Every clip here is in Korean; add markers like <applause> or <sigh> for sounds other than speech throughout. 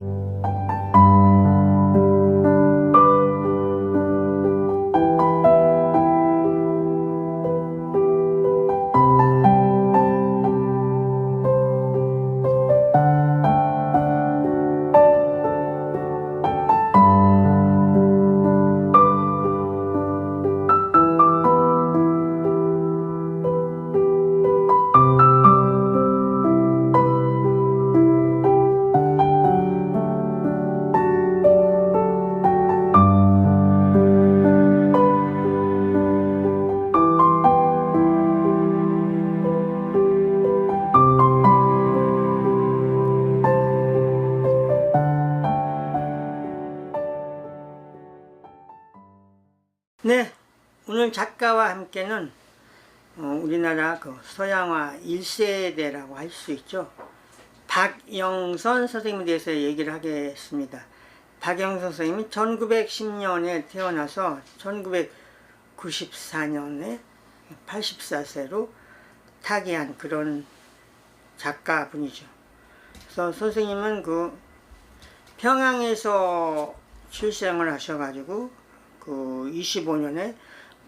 네, 작가와 함께는 어, 우리나라 그 서양화 1세대라고 할 수 있죠. 박영선 선생님에 대해서 얘기를 하겠습니다. 박영선 선생님이 1910년에 태어나서 1994년에 84세로 타계한 그런 작가분이죠. 그래서 선생님은 그 평양에서 출생을 하셔가지고 그 25년에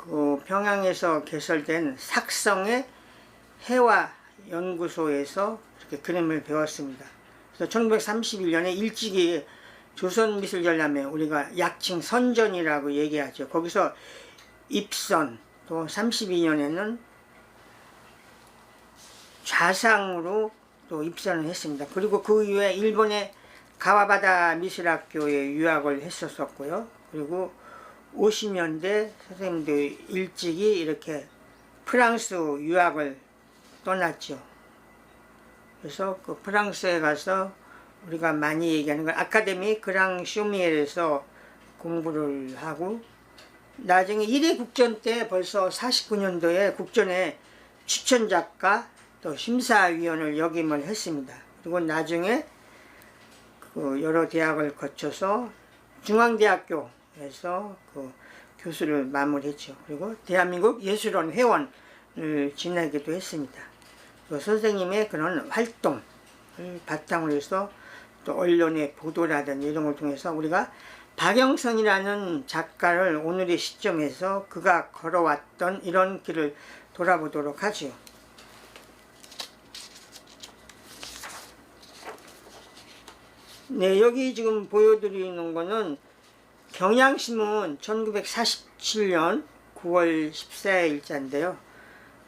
그 평양에서 개설된 삭성의 해화 연구소에서 이렇게 그림을 배웠습니다. 그래서 1931년에 일찍이 조선미술전람회 우리가 약칭 선전이라고 얘기하죠. 거기서 입선 또 32년에는 좌상으로 또 입선을 했습니다. 그리고 그 이후에 일본의 가와바다 미술학교에 유학을 했었었고요. 그리고 50년대 선생님들 일찍이 이렇게 프랑스 유학을 떠났죠. 그래서 그 프랑스에 가서 우리가 많이 얘기하는 건 아카데미 그랑 쇼미엘에서 공부를 하고 나중에 1회 국전 때 벌써 49년도에 국전에 추천 작가 또 심사위원을 역임을 했습니다. 그리고 나중에 그 여러 대학을 거쳐서 중앙대학교 에서 그 교수를 마무리했죠. 그리고 대한민국 예술원 회원을 지내기도 했습니다. 그 선생님의 그런 활동을 바탕으로 해서 또 언론의 보도라든지 이런 걸 통해서 우리가 박영선이라는 작가를 오늘의 시점에서 그가 걸어왔던 이런 길을 돌아보도록 하죠. 네, 여기 지금 보여드리는 거는 경향신문 1947년 9월 14일자인데요.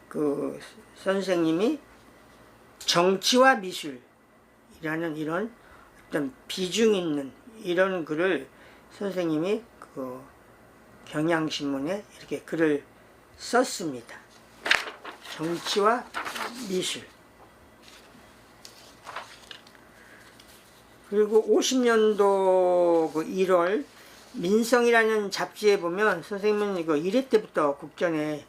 그 선생님이 정치와 미술이라는 이런 어떤 비중 있는 이런 글을 선생님이 그 경향신문에 이렇게 글을 썼습니다. 정치와 미술. 그리고 50년도 그 1월 민성이라는 잡지에 보면 선생님은 이거 1회 때부터 국전에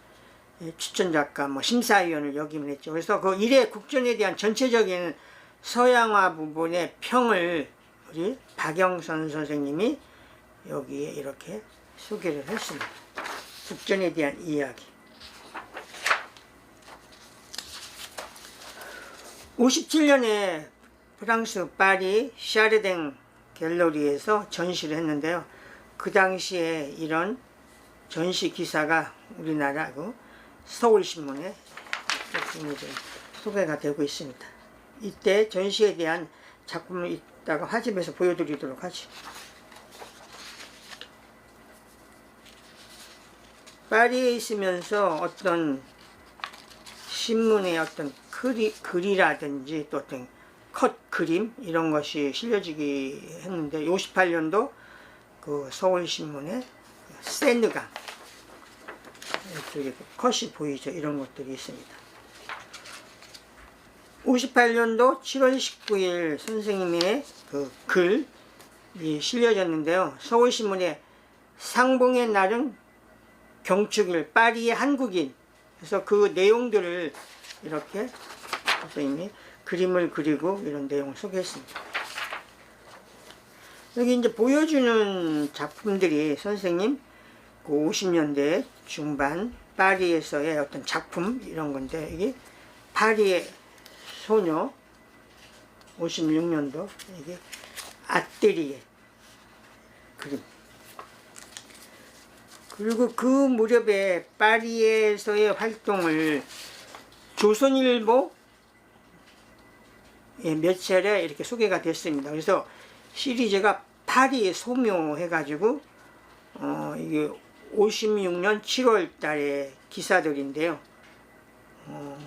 추천 작가, 뭐 심사위원을 역임을 했죠. 그래서 그 1회 국전에 대한 전체적인 서양화 부분의 평을 우리 박영선 선생님이 여기에 이렇게 소개를 했습니다. 국전에 대한 이야기. 57년에 프랑스 파리 샤르댕 갤러리에서 전시를 했는데요. 그 당시에 이런 전시 기사가 우리나라 그 서울신문에 이제 소개가 되고 있습니다. 이때 전시에 대한 작품을 이따가 화집해서 보여드리도록 하죠. 파리에 있으면서 어떤 신문의 어떤 글이, 글이라든지 또 어떤 컷 그림 이런 것이 실려지기 했는데 58년도 그 세느강. 이쪽에 그 컷이 보이죠? 이런 것들이 있습니다. 58년도 7월 19일 선생님의 그 글이 실려졌는데요. 서울신문에 상봉의 날은 경축일 파리의 한국인 그래서 그 내용들을 이렇게 선생님이 그림을 그리고 이런 내용을 소개했습니다. 여기 이제 보여주는 작품들이 선생님 그 50년대 중반 파리에서의 어떤 작품 이런 건데 이게 파리의 소녀 56년도 이게 아뜨리에 그림. 그리고 그 무렵에 파리에서의 활동을 조선일보 예, 몇 차례 이렇게 소개가 됐습니다. 그래서 시리즈가 파리 소묘 해가지고 어, 이게 56년 7월 달에 기사들인데요. 어,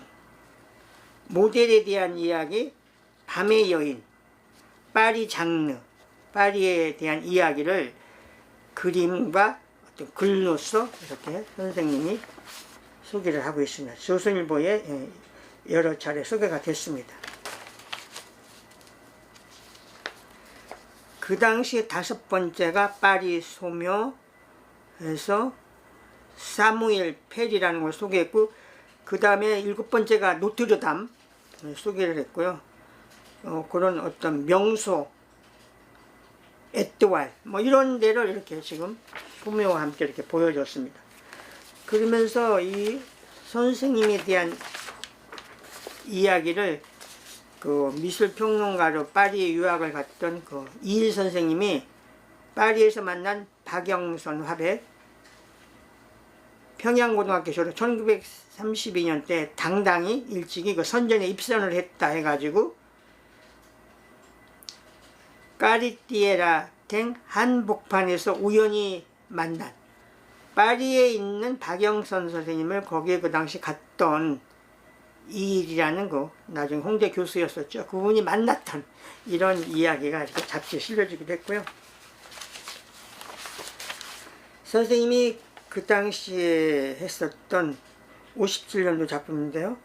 모델에 대한 이야기, 밤의 여인, 파리 장르, 파리에 대한 이야기를 그림과 어떤 글로써 이렇게 선생님이 소개를 하고 있습니다. 조선일보에 예, 여러 차례 소개가 됐습니다. 그 당시 다섯 번째가 파리 소묘에서 사무엘 페리라는 걸 소개했고 그 다음에 일곱 번째가 노트르담 소개를 했고요. 어, 그런 어떤 명소, 에뚜알 뭐 이런 데를 이렇게 지금 소묘와 함께 이렇게 보여줬습니다. 그러면서 이 선생님에 대한 이야기를 그 미술평론가로 파리에 유학을 갔던 그 이일 선생님이 파리에서 만난 박영선 화백 평양고등학교 졸업 1932년 때 당당히 일찍이 그 선전에 입선을 했다 해가지고 까리띠에라 된 한복판에서 우연히 만난 파리에 있는 박영선 선생님을 거기에 그 당시 갔던 이일이라는 그 나중에 홍대 교수였었죠. 그분이 만났던 이런 이야기가 이렇게 잡지에 실려지기도 했고요. 선생님이 그 당시에 했었던 57년도 작품인데요.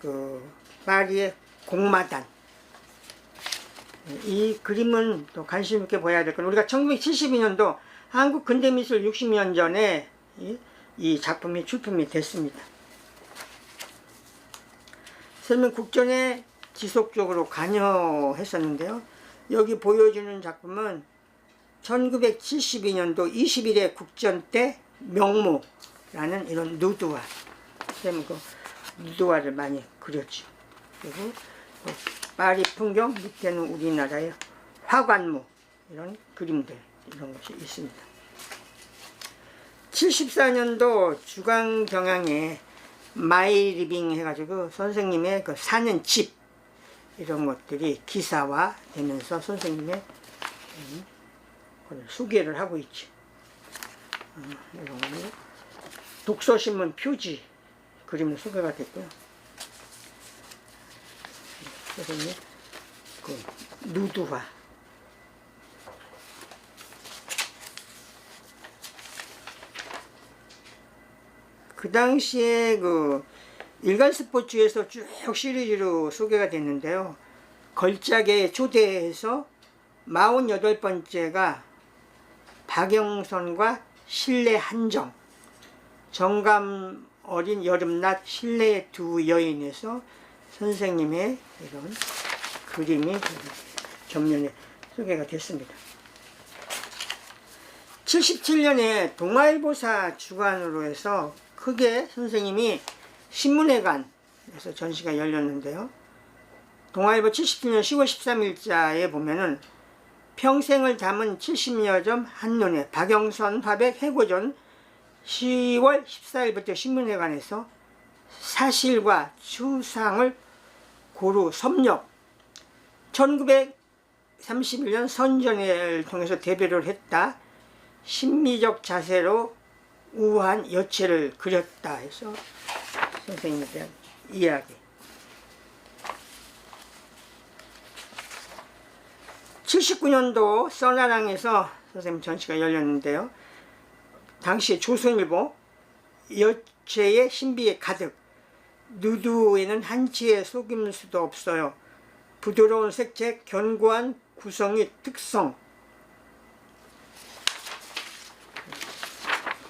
그 파리의 공마단. 이 그림은 또 관심 있게 봐야 될 건 우리가 1972년도 한국 근대미술 60년 전에 이, 이 작품이 출품이 됐습니다. 설명 국전에 지속적으로 관여했었는데요. 여기 보여주는 작품은 1972년도 21회 국전 때 명모라는 이런 누드화. 그 누드화를 많이 그렸죠. 그리고 그 파리 풍경 밑에는 우리나라의 화관무 이런 그림들 이런 것이 있습니다. 74년도 주간 경향에 마이 리빙 해가지고 선생님의 그 사는 집 이런 것들이 기사화 되면서 선생님의 음, 소개를 하고 있죠. 어, 이런 거 독서신문 표지 그림으로 소개가 됐고요. 선생님 그 누드화 그 당시에 그 일간 스포츠에서 쭉 시리즈로 소개가 됐는데요. 걸작에 초대해서 48번째가 박영선과 실내 한정 정감 어린 여름낮 실내의 두 여인에서 선생님의 이런 그림이 전면에 소개가 됐습니다. 77년에 동아일보사 주관으로 해서 크게 선생님이 신문회관에서 전시가 열렸는데요. 동아일보 77년 10월 13일자에 보면은 평생을 담은 70여 점 한눈에 박영선 화백 해고전 10월 14일부터 신문회관에서 사실과 추상을 고루 섭렵 1931년 선전회를 통해서 대별을 했다. 심리적 자세로 우한 여체를 그렸다 해서 선생님에 대한 이야기. 79년도 써나랑에서 선생님 전시가 열렸는데요. 당시 조선일보 여체의 신비에 가득 누드에는 한치의 속임수도 없어요. 부드러운 색채, 견고한 구성이 특성.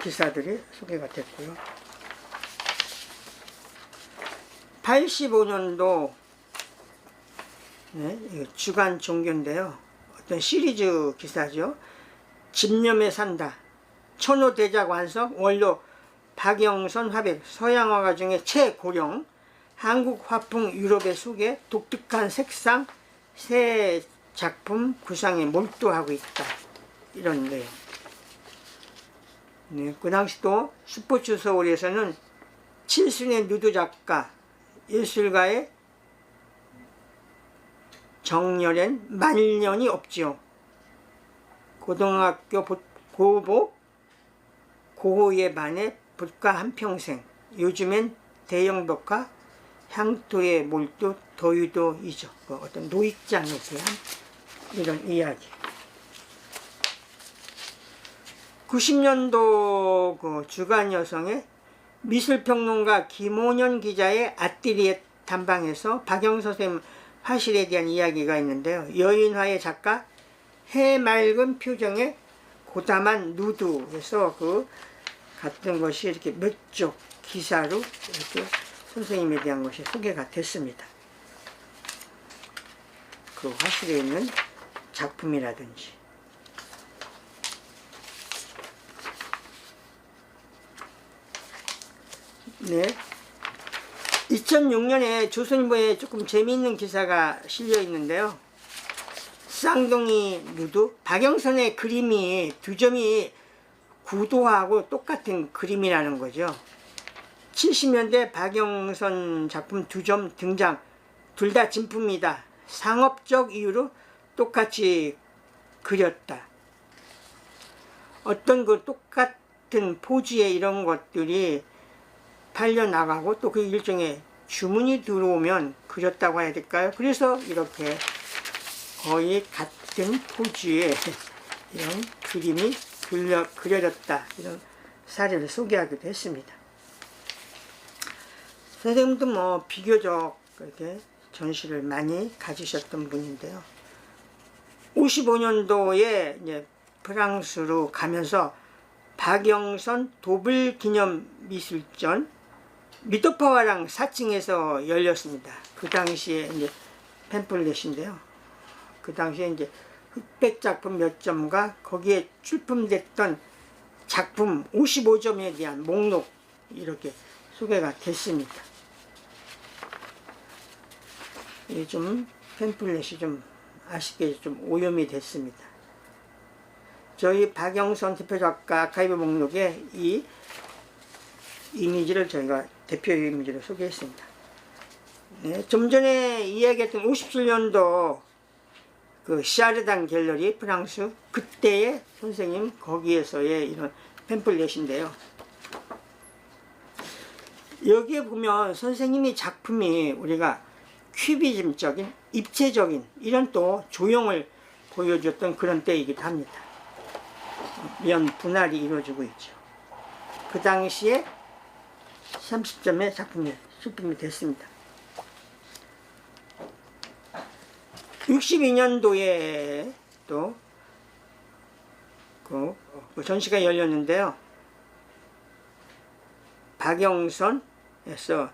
기사들이 소개가 됐고요. 85년도 네, 주간 종교인데요. 어떤 시리즈 기사죠. 집념에 산다. 천호 대작 완성 원료 박영선 화백 서양화가 중에 최고령 한국 화풍 유럽의 속에 독특한 색상 새 작품 구상에 몰두하고 있다. 이런 내용. 네, 그 당시 또 스포츠 서울에서는 칠순의 누드 작가, 예술가의 정렬엔 만년이 없지요. 고등학교 보- 고복 고호에 반해 붓가 한평생 요즘엔 대형 벽화 향토에 몰두 도유도이죠. 그 어떤 노익장에 대한 이런 이야기. 90년도 그 주간 여성의 미술평론가 김원현 기자의 아띠리에 단방에서 박영 선생님 화실에 대한 이야기가 있는데요. 여인화의 작가 해맑은 표정의 고담한 누드에서 그 같은 것이 이렇게 몇 쪽 기사로 이렇게 선생님에 대한 것이 소개가 됐습니다. 그 화실에 있는 작품이라든지 네. 2006년에 조선일보에 조금 재미있는 기사가 실려 있는데요. 쌍둥이 누드 박영선의 그림이 두 점이 구도하고 똑같은 그림이라는 거죠. 70년대 박영선 작품 두 점 등장 둘 다 진품이다. 상업적 이유로 똑같이 그렸다. 어떤 그 똑같은 포즈의 이런 것들이 팔려 나가고 또 그 일종의 주문이 들어오면 그렸다고 해야 될까요? 그래서 이렇게 거의 같은 포즈의 <laughs> 이런 그림이 그려, 그려졌다 이런 사례를 소개하기도 했습니다. 선생님도 뭐 비교적 그렇게 전시를 많이 가지셨던 분인데요. 55년도에 이제 프랑스로 가면서 박영선 도블 기념 미술전 미토파와랑 4층에서 열렸습니다. 그 당시에 이제 팸플렛인데요. 그 당시에 이제 흑백 작품 몇 점과 거기에 출품됐던 작품 55점에 대한 목록 이렇게 소개가 됐습니다. 이게 좀 팸플렛이 좀 아쉽게 좀 오염이 됐습니다. 저희 박영선 대표 작가 아카이브 목록에 이 이미지를 저희가 대표 이미지로 소개했습니다. 네, 좀 전에 이야기했던 57년도 그 샤르단 갤러리 프랑스 그때의 선생님 거기에서의 이런 팸플렛인데요. 여기에 보면 선생님이 작품이 우리가 큐비즘적인 입체적인 이런 또 조형을 보여줬던 그런 때이기도 합니다. 면 분할이 이루어지고 있죠. 그 당시에 30점의 작품이 출품이 됐습니다. 62년도에 또 그, 그 전시가 열렸는데요. 박영선에서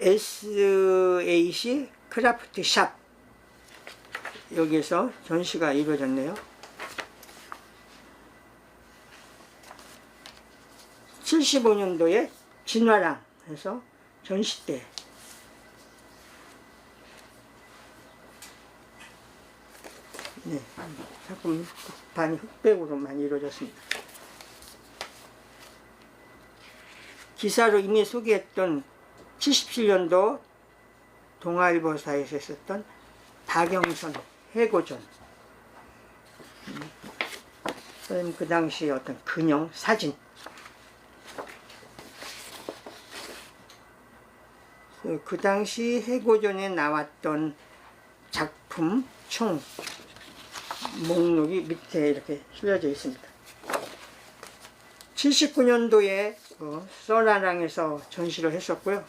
SAC 크라프트 샵 여기에서 전시가 이루어졌네요. 75년도에 진화랑 해서 전시 때 네, 작품 반이 흑백으로 많이 이루어졌습니다. 기사로 이미 소개했던 77년도 동아일보사에서 있었던 박영선 해고전. 음, 그 당시 어떤 근형 사진 그, 그 당시 해고전에 나왔던 작품 총 목록이 밑에 이렇게 실려져 있습니다. 79년도에 그 써라랑에서 전시를 했었고요.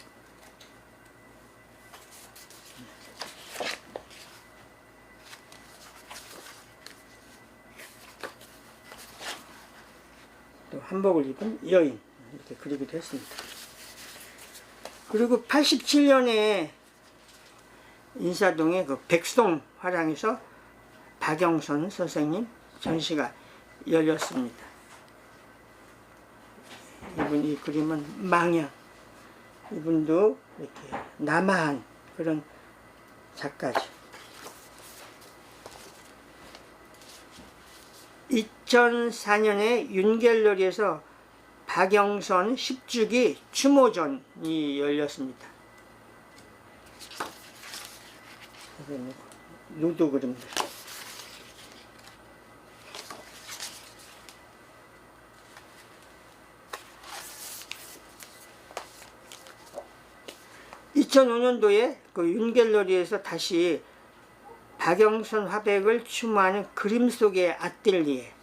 또 한복을 입은 여인 이렇게 그리기도 했습니다. 그리고 87년에 인사동의 그 백수동 화장에서 박영선 선생님 전시가 열렸습니다. 이분 이 그림은 망향. 이분도 이렇게 남한 그런 작가죠. 2004년에 윤갤러리에서 박영선 10주기 추모전이 열렸습니다. 누드 그림들. (2005년도에) 그 윤갤러리에서 다시 박영선 화백을 추모하는 그림 속의 아뜰리에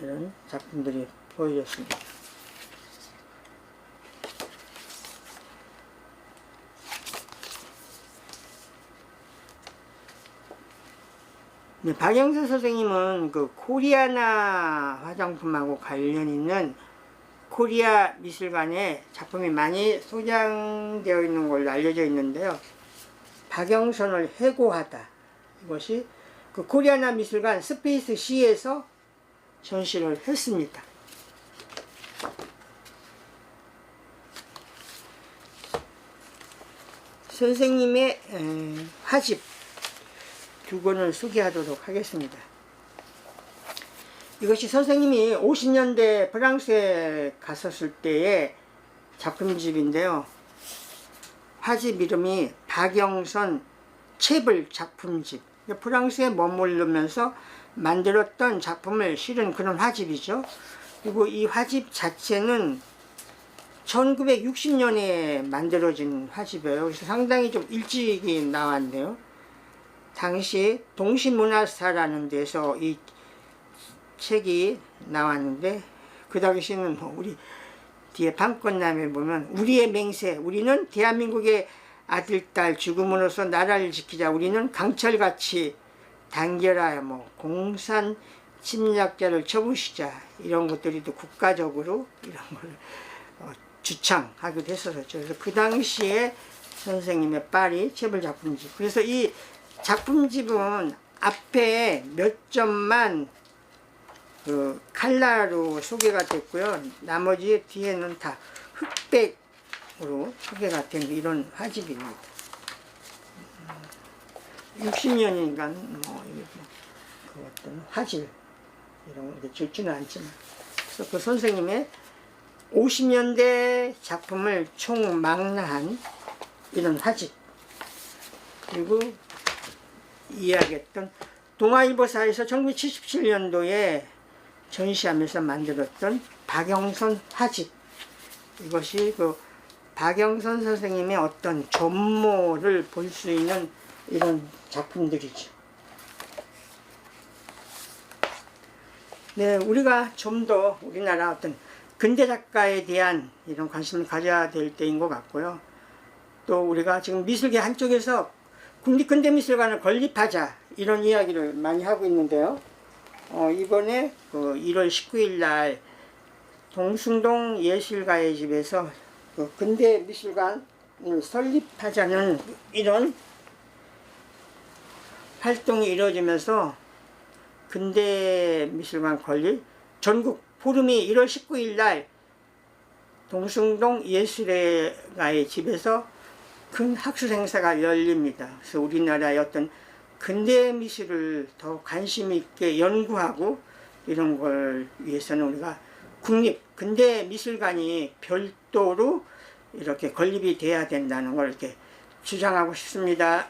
이런 작품들이 보여졌습니다. 네, 박영선 선생님은 그 코리아나 화장품하고 관련 있는 코리아 미술관에 작품이 많이 소장되어 있는 걸로 알려져 있는데요. 박영선을 해고하다. 이것이 그 코리아나 미술관 스페이스 C에서 전시를 했습니다. 선생님의 에, 화집 두 권을 소개하도록 하겠습니다. 이것이 선생님이 50년대 프랑스에 갔었을 때의 작품집인데요. 화집 이름이 박영선 채블 작품집. 프랑스에 머무르면서 만들었던 작품을 실은 그런 화집이죠. 그리고 이 화집 자체는 1960년에 만들어진 화집이에요. 그래서 상당히 좀 일찍이 나왔네요. 당시 동시문화사라는 데서 이 책이 나왔는데 그 당시는 뭐 우리 뒤에 판권남에 보면 우리의 맹세 우리는 대한민국의 아들 딸 죽음으로써 나라를 지키자 우리는 강철같이 단결하여 뭐 공산 침략자를 쳐부시자 이런 것들이 또 국가적으로 이런 걸 어, 주창하기도 했었죠. 그래서 그 당시에 선생님의 파리 체벌 작품집. 그래서 이 작품집은 앞에 몇 점만 그 칼라로 소개가 됐고요. 나머지 뒤에는 다 흑백으로 소개가 된 이런 화집입니다. 60년이니까 뭐그 어떤 화질 이런 거 이렇게 좋지는 않지만. 그래서 그 선생님의 50년대 작품을 총망라한 이런 화집 그리고 이야기했던 동아일보사에서 1977년도에 전시하면서 만들었던 박영선 화집 이것이 그 박영선 선생님의 어떤 전모를 볼 수 있는 이런 작품들이죠. 네, 우리가 좀 더 우리나라 어떤 근대 작가에 대한 이런 관심을 가져야 될 때인 것 같고요. 또 우리가 지금 미술계 한쪽에서 국립근대미술관을 건립하자 이런 이야기를 많이 하고 있는데요. 어, 이번에 그 1월 19일 날 동숭동 예술가의 집에서 그 근대미술관을 설립하자는 이런 활동이 이루어지면서 근대 미술관 건립 전국 포럼이 1월 19일 날 동숭동 예술가의 집에서 큰 학술 행사가 열립니다. 그래서 우리나라의 어떤 근대 미술을 더 관심 있게 연구하고 이런 걸 위해서는 우리가 국립 근대 미술관이 별도로 이렇게 건립이 돼야 된다는 걸 이렇게 주장하고 싶습니다.